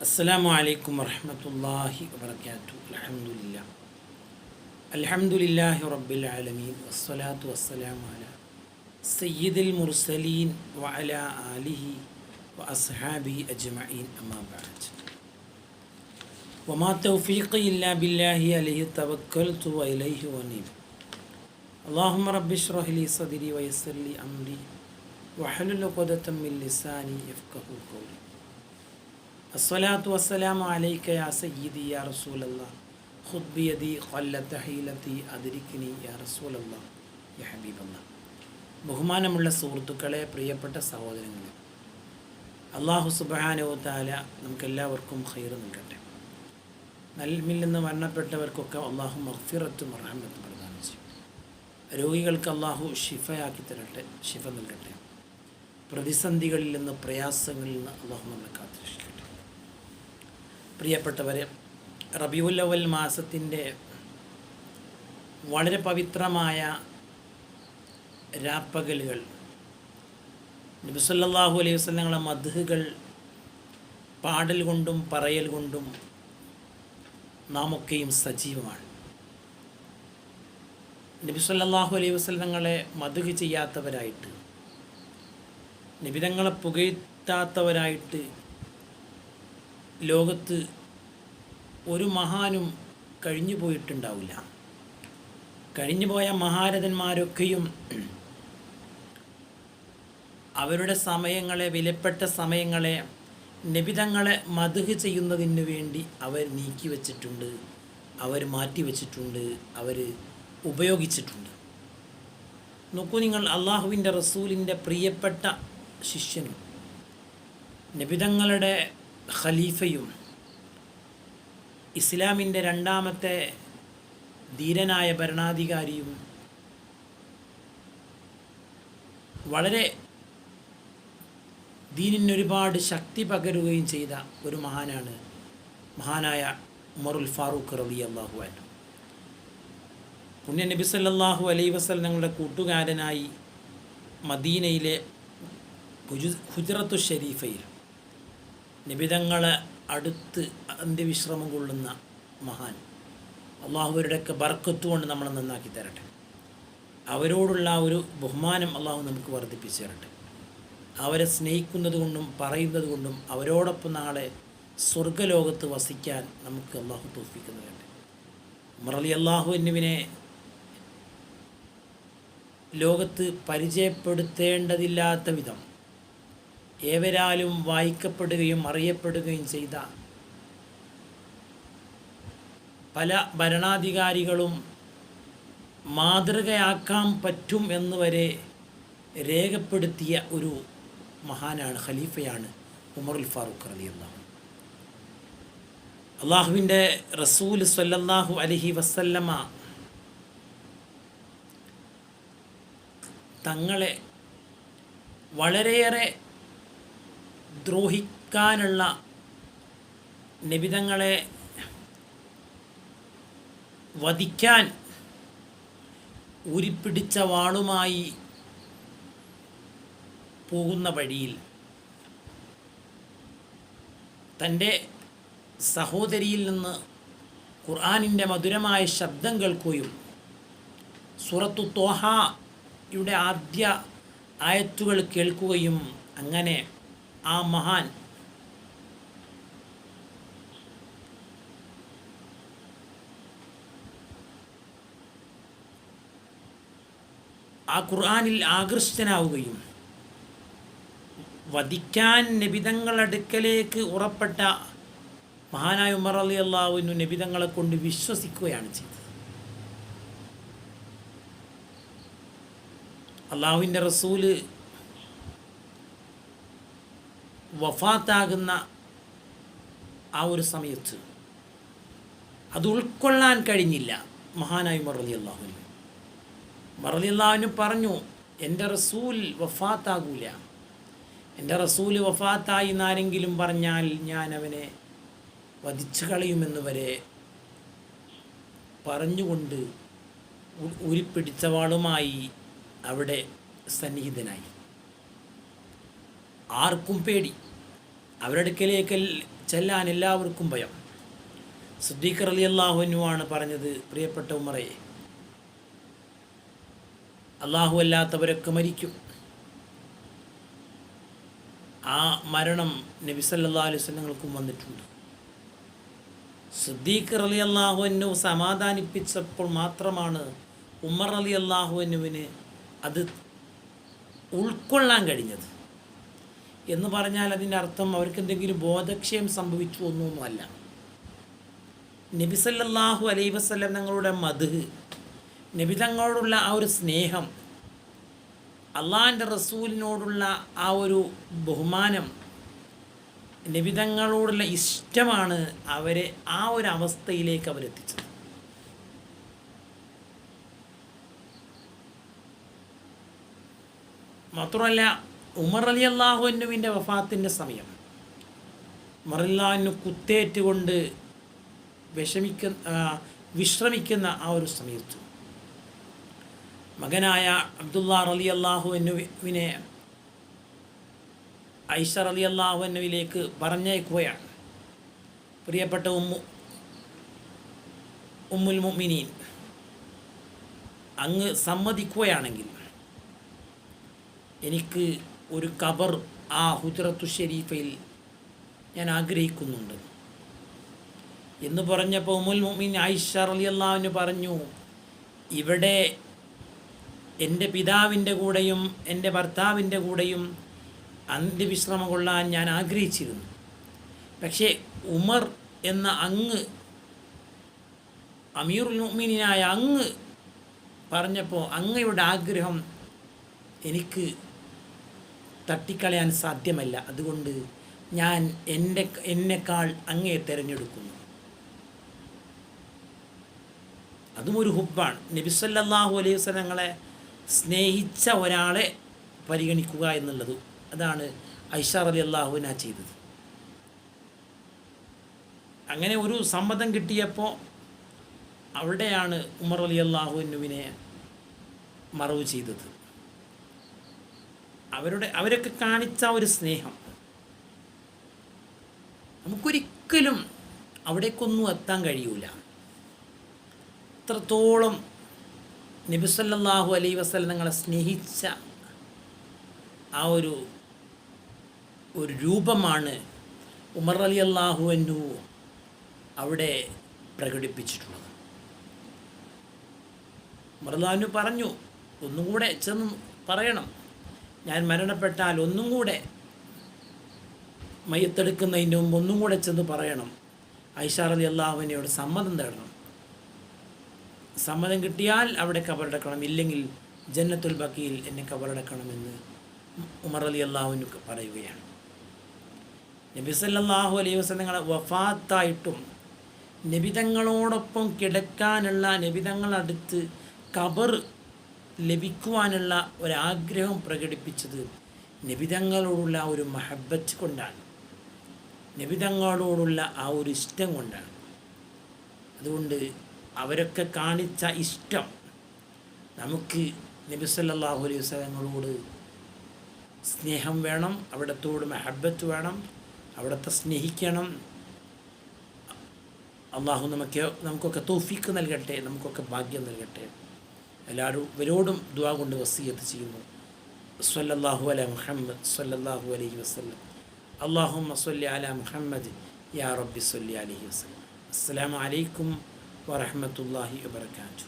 السلام عليكم ورحمة الله وبركاته. الحمد لله. الحمد لله رب العالمين والصلاة والسلام على سيد المرسلين وعلى آله وأصحابه أجمعين. أما بعد. وما توفيقي إلا بالله عليه توكلت وإليه ونيب اللهم رب اشرح لي صدري ويسر لي أمري واحلل عقدة من لساني يفقه قولي. അസ്വലാത്തു വസ്സലാം അലൈക്ക യാ സയ്യിദി യാ റസൂലല്ല ഖുദ്ബിയതി കൊല്ലത്ത ഹീലത്തി അതിരിക്കിനി യാ റസൂലല്ല യാ ഹബീബല്ല ബഹുമാനമുള്ള സുഹൃത്തുക്കളെ പ്രിയപ്പെട്ട സഹോദരങ്ങളെ അള്ളാഹു സുബാനോ താല നമുക്കെല്ലാവർക്കും ഖൈർ നൽകട്ടെ. നൽമിൽ നിന്ന് മരണപ്പെട്ടവർക്കൊക്കെ അള്ളാഹു മഹ്ഫിറത്തും അർഹമത്തും പ്രദാനം ചെയ്യും. രോഗികൾക്ക് അള്ളാഹു ഷിഫയാക്കി തരട്ടെ ഷിഫ നൽകട്ടെ. പ്രതിസന്ധികളിൽ നിന്ന് പ്രയാസങ്ങളിൽ നിന്ന് അള്ളാഹു നമ്മളെ പ്രിയപ്പെട്ടവരെ റബിയുല്ലവൽ മാസത്തിന്റെ വളരെ പവിത്രമായ രാപ്പകലുകൾ നബിസല്ലാഹു അലൈഹി വസ്ലങ്ങളെ മധുകൾ പാടൽ കൊണ്ടും പറയൽ കൊണ്ടും നാമൊക്കെയും സജീവമാണ്. നബി സല്ലല്ലാഹു അലൈഹി വസ്ലങ്ങളെ മധുഹ് ചെയ്യാത്തവരായിട്ട് നിബിതങ്ങളെ പുകഴ്ത്താത്തവരായിട്ട് ലോകത്ത് ഒരു മഹാനും കഴിഞ്ഞു പോയിട്ടുണ്ടാവില്ല. കഴിഞ്ഞു പോയ മഹാരഥന്മാരൊക്കെയും അവരുടെ സമയങ്ങളെ വിലപ്പെട്ട സമയങ്ങളെ നിബിതങ്ങളെ മധുഹ് ചെയ്യുന്നതിന് വേണ്ടി അവർ നീക്കി വച്ചിട്ടുണ്ട് അവർ മാറ്റി വച്ചിട്ടുണ്ട് അവർ ഉപയോഗിച്ചിട്ടുണ്ട്. നോക്കൂ നിങ്ങൾ അള്ളാഹുവിന്റെ റസൂലിന്റെ പ്രിയപ്പെട്ട ശിഷ്യനും നിബിതങ്ങളുടെ ഖലീഫയും ഇസ്ലാമിന്റെ രണ്ടാമത്തെ ധീരനായ ഭരണാധികാരിയും വളരെ ദീനിന് ഒരുപാട് ശക്തി പകരുകയും ചെയ്ത ഒരു മഹാനാണ് മഹാനായ ഉമറുൽ ഫാറൂഖ് റബി അള്ളാഹു അന്നു പുണ്യ നബി സല്ലാഹു അലൈ വസൽ ഞങ്ങളുടെ കൂട്ടുകാരനായി മദീനയിലെ ഹുജറത്തു ഷരീഫയിൽ നിബിതങ്ങളെ അടുത്ത് അന്ത്യവിശ്രമം കൊള്ളുന്ന മഹാൻ. അള്ളാഹുവരുടെയൊക്കെ ബർക്കത്ത് കൊണ്ട് നമ്മളെ നന്നാക്കി തരട്ടെ. അവരോടുള്ള ഒരു ബഹുമാനം അള്ളാഹു നമുക്ക് വർദ്ധിപ്പിച്ചു തരട്ടെ. അവരെ സ്നേഹിക്കുന്നത് കൊണ്ടും പറയുന്നത് കൊണ്ടും അവരോടൊപ്പം നാളെ സ്വർഗലോകത്ത് വസിക്കാൻ നമുക്ക് അള്ളാഹു തോൽപ്പിക്കുന്നത് വേണ്ടേ മറലി അള്ളാഹു എന്നിവിനെ ലോകത്ത് പരിചയപ്പെടുത്തേണ്ടതില്ലാത്ത വിധം ഏവരാലും വായിക്കപ്പെടുകയും അറിയപ്പെടുകയും ചെയ്ത പല ഭരണാധികാരികളും മാതൃകയാക്കാൻ പറ്റും എന്ന് വരെ രേഖപ്പെടുത്തിയ ഒരു മഹാനാണ് ഖലീഫയാണ് ഉമറുൽ ഫാറൂഖ് അലി അള്ളാഹു അള്ളാഹുവിന്റെ റസൂൽ സല്ലല്ലാഹു അലഹി വസല്ലമ തങ്ങളെ വളരെയേറെ ദ്രോഹിക്കാനുള്ള നിബിതങ്ങളെ വധിക്കാൻ ഉരിപ്പിടിച്ച വാളുമായി പോകുന്ന വഴിയിൽ തന്റെ സഹോദരിയിൽ നിന്ന് ഖുർആാനിന്റെ മധുരമായ ശബ്ദം കേൾക്കുകയും സുറത്തു തോഹയുടെ ആദ്യ ആയത്തുകൾ കേൾക്കുകയും അങ്ങനെ ആ മഹാൻ ആ ഖുർആാനിൽ ആകൃഷ്ടനാവുകയും വധിക്കാൻ നബിതങ്ങളടുക്കലേക്ക് ഉറപ്പെട്ട മഹാനായ ഉമർ അലി അള്ളാഹുവിനു നബിതങ്ങളെ കൊണ്ട് വിശ്വസിക്കുകയാണ് ചെയ്തത്. അള്ളാഹുവിന്റെ റസൂൽ വഫാത്താകുന്ന ആ ഒരു സമയത്ത് അത് ഉൾക്കൊള്ളാൻ കഴിഞ്ഞില്ല മഹാനായ അലി അള്ളാഹുവിന് ഉമർ അള്ളാഹുവിന് പറഞ്ഞു എന്റെ റസൂൽ വഫാത്താകൂല. എന്റെ റസൂൽ വഫാത്തായി എന്നാരെങ്കിലും പറഞ്ഞാൽ ഞാൻ അവനെ വധിച്ചു കളയുമെന്ന് വരെ പറഞ്ഞുകൊണ്ട് ഉരുപ്പിടിച്ചവാളുമായി അവിടെ സന്നിഹിതനായി. ആർക്കും പേടി. അവരടുക്കലേക്ക് ചെല്ലാൻ എല്ലാവർക്കും ഭയം. സുദ്ദീഖർ അലി അള്ളാഹുവിനുമാണ് പറഞ്ഞത് പ്രിയപ്പെട്ട ഉമറെ. അള്ളാഹു അല്ലാത്തവരൊക്കെ മരിക്കും. ആ മരണം നബി സല്ലാ വന്നിട്ടുണ്ട്. സുദ്ദീഖർ അലി അള്ളാഹുവിനു സമാധാനിപ്പിച്ചപ്പോൾ മാത്രമാണ് ഉമർ അലി അള്ളാഹുവിനുവിന് അത് ഉൾക്കൊള്ളാൻ കഴിഞ്ഞത്. എന്ന് പറഞ്ഞാൽ അതിന്റെ അർത്ഥം അവർക്ക് എന്തെങ്കിലും ബോധക്ഷയം സംഭവിച്ചു ഒന്നുമല്ല. നബിസല്ലാഹു അലൈ വസ്ലം തങ്ങളുടെ മധു നബി തങ്ങളോടുള്ള ആ ഒരു സ്നേഹം അള്ളാഹിന്റെ റസൂലിനോടുള്ള ആ ഒരു ബഹുമാനം നബിതങ്ങളോടുള്ള ഇഷ്ടമാണ് അവരെ ആ ഒരു അവസ്ഥയിലേക്ക് അവരെത്തിച്ചത്. മാത്രമല്ല ഉമർ അലി അള്ളാഹുവിന്റെ വഫാത്തിന്റെ സമയം. ഉമറല്ലാഹുവിന് കുത്തേറ്റുകൊണ്ട് വിഷമിക്കുന്ന വിശ്രമിക്കുന്ന ആ ഒരു സമയത്ത് മകനായ അബ്ദുള്ള അലി അള്ളാഹുവിനെ ഐഷർ അലി അള്ളാഹുവിലേക്ക് പറഞ്ഞയക്കുകയാണ്. പ്രിയപ്പെട്ട ഉമ്മു ഉമ്മുൽ മുമിനീൻ അങ്ങ് സമ്മതിക്കുകയാണെങ്കിൽ എനിക്ക് ഒരു കബർ ആ ഹുജറത്തു ഷെരീഫയിൽ ഞാൻ ആഗ്രഹിക്കുന്നുണ്ട്. എന്ന് പറഞ്ഞപ്പോൾ ഉമുൽ മുമിൻ അലി അള്ളാവിന് പറഞ്ഞു ഇവിടെ എന്റെ പിതാവിന്റെ കൂടെയും എന്റെ ഭർത്താവിന്റെ കൂടെയും അന്ത്യവിശ്രമം കൊള്ളാൻ ഞാൻ ആഗ്രഹിച്ചിരുന്നു. പക്ഷേ ഉമർ എന്ന അങ്ങ് അമീറുൽ മുഅ്മിനായ അങ്ങ് പറഞ്ഞപ്പോൾ അങ്ങയുടെ ആഗ്രഹം എനിക്ക് തട്ടിക്കളയാൻ സാധ്യമല്ല. അതുകൊണ്ട് ഞാൻ എന്റെ എന്നെക്കാൾ അങ്ങേ തിരഞ്ഞെടുക്കുന്നു. അതും ഒരു ഹുബാണ് നബിസല്ലാഹു അലൈഹി വസല്ലങ്ങളെ സ്നേഹിച്ച ഒരാളെ പരിഗണിക്കുക എന്നുള്ളത് അതാണ് ഐഷാർ അലി അള്ളാഹുവിന ചെയ്തത്. അങ്ങനെ ഒരു സമ്മതം കിട്ടിയപ്പോൾ അവിടെയാണ് ഉമർ അലി അള്ളാഹുവിനുവിനെ മറവ് ചെയ്തത്. അവരുടെ അവരൊക്കെ കാണിച്ച ഒരു സ്നേഹം. നമുക്കൊരിക്കലും അവിടേക്കൊന്നും എത്താൻ കഴിയൂല. അത്രത്തോളം നബിസല്ലാഹു അലൈ വസ്ലം നിങ്ങളെ സ്നേഹിച്ച ആ ഒരു ഒരു രൂപമാണ് ഉമർ അലി അള്ളാഹു എന്നു അവിടെ പ്രകടിപ്പിച്ചിട്ടുള്ളത്. ഉമർ ഉമർലാഹുനു പറഞ്ഞു ഒന്നും കൂടെ ചെന്ന് പറയണം. ഞാൻ മരണപ്പെട്ടാൽ ഒന്നും കൂടെ മയ്യത്തെടുക്കുന്നതിന് മുമ്പ് ഒന്നും കൂടെ ചെന്ന് പറയണം. ഐഷാറലി അള്ളാഹുവിനോട് സമ്മതം തേടണം. സമ്മതം കിട്ടിയാൽ അവിടെ കബറടക്കണം. ഇല്ലെങ്കിൽ ജന്നത്തുൽ ബക്കിയിൽ എന്നെ കബറടക്കണമെന്ന് ഉമർ അലി അള്ളാഹുവിന് പറയുകയാണ്. നബി സല്ലാഹു അലൈഹി വസ്ലങ്ങളെ വഫാത്തായിട്ടും നബിതങ്ങളോടൊപ്പം കിടക്കാനുള്ള നബിതങ്ങളടുത്ത് കബർ ലഭിക്കുവാനുള്ള ഒരാഗ്രഹം പ്രകടിപ്പിച്ചത് നിബിതങ്ങളോടുള്ള ഒരു മഹബത്ത് കൊണ്ടാണ്. നിബിതങ്ങളോടുള്ള ആ ഒരു ഇഷ്ടം കൊണ്ടാണ്. അതുകൊണ്ട് അവരൊക്കെ കാണിച്ച ഇഷ്ടം നമുക്ക് നബി സല്ലാഹു അലൈഹി വസ്ലങ്ങളോട് സ്നേഹം വേണം അവിടത്തോട് മെഹബത്ത് വേണം അവിടത്തെ സ്നേഹിക്കണം. അള്ളാഹു നമുക്ക് നമുക്കൊക്കെ തോഫിക്ക് നൽകട്ടെ നമുക്കൊക്കെ ഭാഗ്യം നൽകട്ടെ. എല്ലാവരും ഇവരോടും ദുവാ കൊണ്ട് വസീയത്ത് ചെയ്യുന്നു. സല്ലല്ലാഹു അല മുഹമ്മദ് സല്ലല്ലാഹു അലൈഹി വസ്ലം അള്ളാഹു സല്ലി അല മുഹമ്മദ് യാ റബ്ബി സല്ലി അലൈഹി വസ്ലം അസ്സാം വലൈക്കും വറഹമത്തല്ലാഹി വാത്തു